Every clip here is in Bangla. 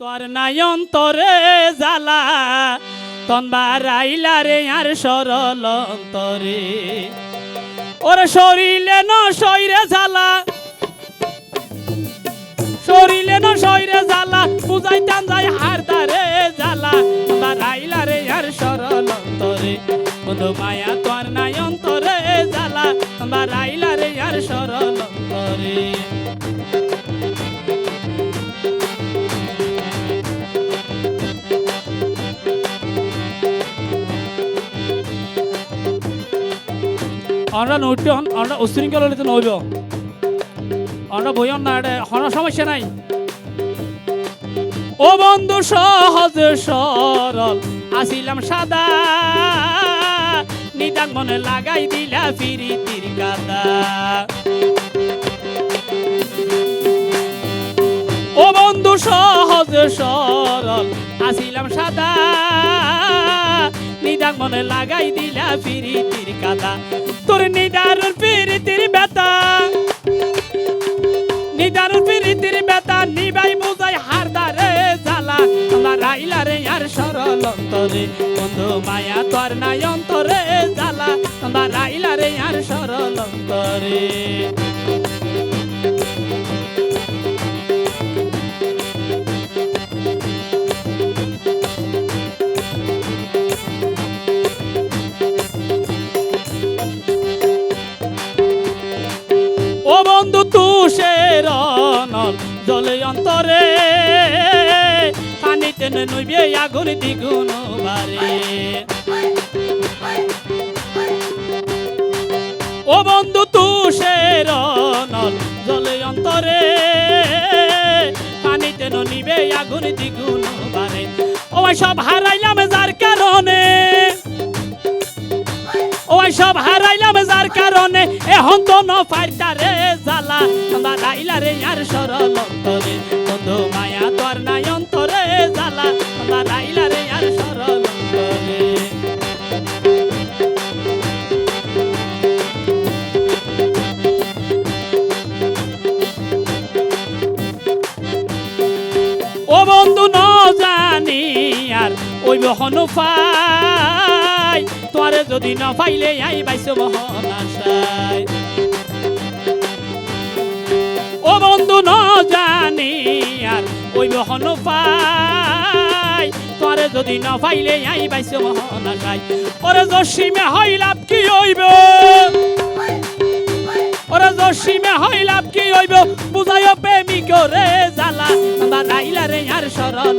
তোর নাই অন্তরে জ্বালা তনবার আইলা রে আর সরল অন্তরে। ওরে শরীরে ন শরীরে জ্বালা, শরীরে ন শরীরে জ্বালা, বুঝাইতাম যাই হার দারে জ্বালা তনবার আইলা রে আর সরল অন্তরে। বন্ধু মায়া, তোর নাই অন্তরে জ্বালা তনবার আইলা রে আর সরল অন্তরে। আমরা নৈট আমরা উশৃঙ্খল হলে তো নইব আমরা বইন না এটা সমস্যা নাই ও বন্ধু সহজ সরল আসিলাম সাদা নিদান মনে লাগাই দিলা ফিরিতির কাদা ও বন্ধু সহজ সরল আসিলাম সাদা নিদান মনে লাগাই দিলা ফিরিতির কাদা তোর নিদারুর ফিরিতির বেতা নিদারুর ফিরিতির বেতা নিবাই বুঝাই হারদারে জ্বালা। আমার আইলা রে আর সরল অন্তরে, বন্ধু মায়া তোর নাই অন্তরে জ্বালা। আমার আইলা রে আর সরল অন্তরে। অন্তরে। পানিতে নইবে আগুন দ্বিগুণ বারে। ও বন্ধু, তুষের নল জলে অন্তরে। পানিতে নিবে আগুন দ্বিগুণ বারে। ও সব হারাইলাম যার কারণে। ওই সব হারাইলাম যার কারণে। এখন তো ন ফাইটারে জ্বালা আইলা রে আর সরল অন্তরে মায়া তোর নাই অন্তরে জ্বালা আইলা রে আর সরল ও বন্ধু, ন জানি আর ওই বহন তোরে যদি না পাইলে আই বাইস মোহন আশায়। বন্ধু ন জানি আর ওই মহন পাই। তোরে যদি না পাইলে আই বাইস মহন আশায়। ওরে জসিমে হইলাম কি হইব? ওরে জসিমে হইলাম কি হইব? বুঝাইও প্রেমিক রে জ্বালা রাইলা রে আর সরল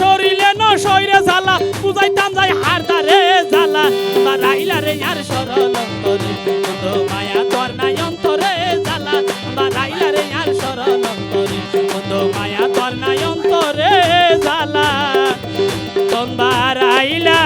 শরীরে ন শরীরে জ্বালা, বুঝাইতাম যাই হারদারে জ্বালা। আমার রাইলা রে আর সরল অন্তরে মায়া তোর নাই অন্তরে জ্বালা। বাড়াইলা রে আর সরল অন্তরে মায়া তোর নাই অন্তরে জ্বালা। তোমার আইলা